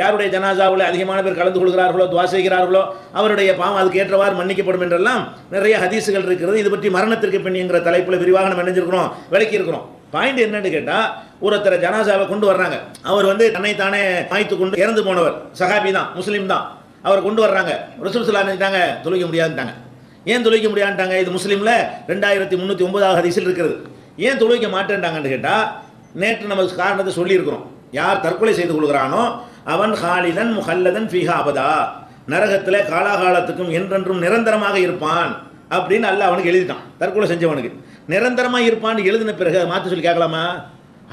யாருடைய ஜனாசாவில் அதிகமான பேர் கலந்து கொள்கிறார்களோ துவா செய்கிறார்களோ அவருடைய பாவம் அதுக்கு ஏற்றவாறு மன்னிக்கப்படும் என்றெல்லாம் நிறைய ஹதீசுகள் இருக்கிறது. இது பற்றி மரணத்திற்கு பின் என்கிற தலைப்பில் விரிவாக நம்ம நினைஞ்சிருக்கிறோம் விளக்கி இருக்கிறோம் பாயிண்ட் என்னன்னு கேட்டால் ஒருத்தரை ஜனாசாவை கொண்டு வர்றாங்க. அவர் வந்து தன்னைத்தானே மாய்த்து கொண்டு இறந்து போனவர் சஹாபி தான் முஸ்லீம் தான். அவர் கொண்டு வர்றாங்க. ரசூல் சல்லா நினைச்சிட்டாங்க முடியாதுட்டாங்க ஏன் தொழுவிக்க முடியாதுட்டாங்க இது முஸ்லீமில் ரெண்டாயிரத்தி முந்நூற்றி ஒன்பதாவது ஹதீஸில் இருக்கிறது ஏன் தொழுவிக்க மாட்டேன்ட்டாங்கன்னு கேட்டால் நேற்று நம்ம காரணத்தை சொல்லியிருக்கிறோம். யார் தற்கொலை செய்து கொள்கிறானோ அவன் ஹாலிதன் முஹல்லதன் ஃபீஹா அபதா. நரகத்தில் காலாகாலத்துக்கும் என்றென்றும் நிரந்தரமாக இருப்பான் அப்படின்னு அல்ல அவனுக்கு எழுதிட்டான். தற்கொலை செஞ்சவனுக்கு. நிரந்தரமாக இருப்பான்னு எழுதின பிறகு அதை மாற்றி சொல்லி கேட்கலாமா?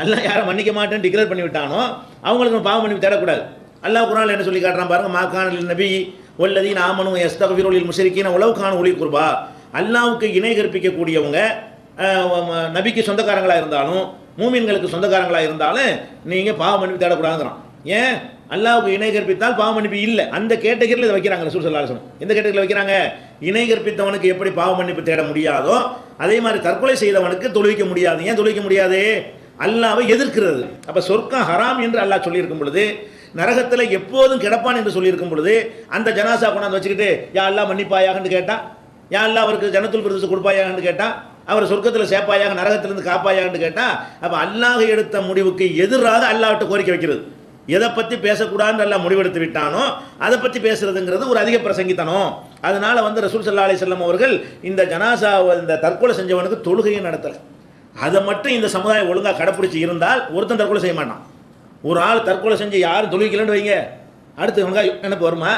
அல்ல யாரை மன்னிக்க மாட்டேன்னு டிக்ளேர் பண்ணி விட்டானோ அவங்களுக்கு நம்ம பாவம் பண்ணி தேடக்கூடாது. அல்லாஹ் குரான் என்ன சொல்லி காட்டுறான் பாருங்க மாக்கானில் நபி ஒல்லதி நாமனும் எஸ்தகவிரோலில் முஷரிக்கின உளவு காண ஒளி குர்பா. அல்லாவுக்கு இணை கற்பிக்கக்கூடியவங்க நபிக்கு சொந்தக்காரங்களாக இருந்தாலும் மூமின்களுக்கு சொந்தக்காரங்களாக இருந்தாலும் நீங்கள் பாவம் பண்ணி தேடக்கூடாதுங்கிறான். ஏன்? அல்லாவுக்கு இணை கற்பித்தால் பாவ மன்னிப்பு இல்லை. அந்த கேட்டகரியில் இதை வைக்கிறாங்க ரசூல் ஸல்லல்லாஹு எந்த கேட்டகரியில் வைக்கிறாங்க? இணை கற்பித்தவனுக்கு எப்படி பாவ மன்னிப்பு தேட முடியாதோ அதே மாதிரி தற்கொலை செய்தவனுக்கு தொழுவிக்க முடியாது. ஏன் தொழுவிக்க முடியாது? அல்லாவை எதிர்க்கிறது. அப்போ சொர்க்கம் ஹராம் என்று அல்லாஹ் சொல்லியிருக்கும் பொழுது நரகத்தில் எப்போதும் கிடப்பான் என்று சொல்லியிருக்கும் பொழுது அந்த ஜனாசா கொண்டாந்து வச்சுக்கிட்டு யா அல்லாஹ் மன்னிப்பாயாகன்னு கேட்டால் யா அல்லா அவருக்கு ஜனத்துல் பிரதேசம் கொடுப்பாயாகன்னு கேட்டால் அவர் சொர்க்கத்தில் சேப்பாயாக நரகத்திலிருந்து காப்பாயாகன்னு கேட்டால் அப்போ அல்லாஹ் எடுத்த முடிவுக்கு எதிராக அல்லாஹ்விட்ட கோரிக்கை வைக்கிறது. எதை பற்றி பேசக்கூடாதுன்னு நல்லா முடிவெடுத்து விட்டானோ அதை பற்றி பேசுறதுங்கிறது ஒரு அதிக பிரசங்கித்தனம். அதனால் வந்து ரசூல் சல்லா அலிசல்லாம் அவர்கள் இந்த ஜனாசா இந்த தற்கொலை செஞ்சவனுக்கு தொழுகையும் நடத்தலை. அதை மட்டும் இந்த சமுதாயம் ஒழுங்காக கடைப்பிடிச்சி இருந்தால் ஒருத்தன் தற்கொலை செய்ய மாட்டான். ஒரு ஆள் தற்கொலை செஞ்சு யாரும் தொழுவிக்கலன்னு வைங்க. அடுத்து இவங்க எனக்கு வருமா?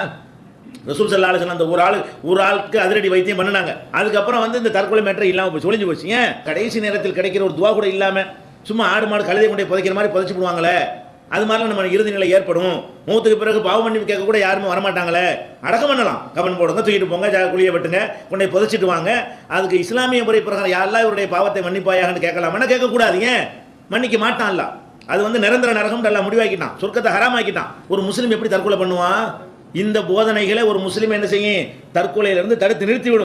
ரசூல் சல்லா அலிஸ்லாம் அந்த ஒரு ஆள் ஒரு ஆளுக்கு அதிரடி வைத்தியம் பண்ணினாங்க. அதுக்கப்புறம் வந்து இந்த தற்கொலை மேட்டரை இல்லாமல் போய் ஒளிஞ்சு போச்சு. ஏன்? கடைசி நேரத்தில் கிடைக்கிற ஒரு துவா கூட இல்லாமல் சும்மா ஆடு மாடு கழுதை கொண்டே புதைக்கிற மாதிரி புதைச்சி விடுவாங்களே. அது மாதிரிலாம் நம்ம இறுதி நிலை ஏற்படும். மூத்துக்கு பிறகு பாவ மன்னிப்பு கேட்க கூட யாருமே வரமாட்டாங்களே. அடக்கம் பண்ணலாம். கவன் போடுங்க தூக்கிட்டு போங்க ஜா- குழியை வெட்டுங்க கொண்டே புதைச்சிட்டு வாங்க. அதுக்கு இஸ்லாமிய முறை பிரகாரம் யாரெல்லாம் இவருடைய பாவத்தை மன்னிப்பாயாகன்னு கேட்கலாம்னா கேட்கக்கூடாது? ஏன்? மன்னிக்க மாட்டான்ல. அது வந்து நிரந்தர நரகம் எல்லாம் முடிவாக்கிட்டான். சொர்க்கத்தை ஹராமாக்கிட்டான். ஒரு முஸ்லீம் எப்படி தற்கொலை பண்ணுவான்? இந்த போதனைகளை ஒரு முஸ்லீம் என்ன செய்யும்? தற்கொலையிலிருந்து தடுத்து நிறுத்திவிடும்.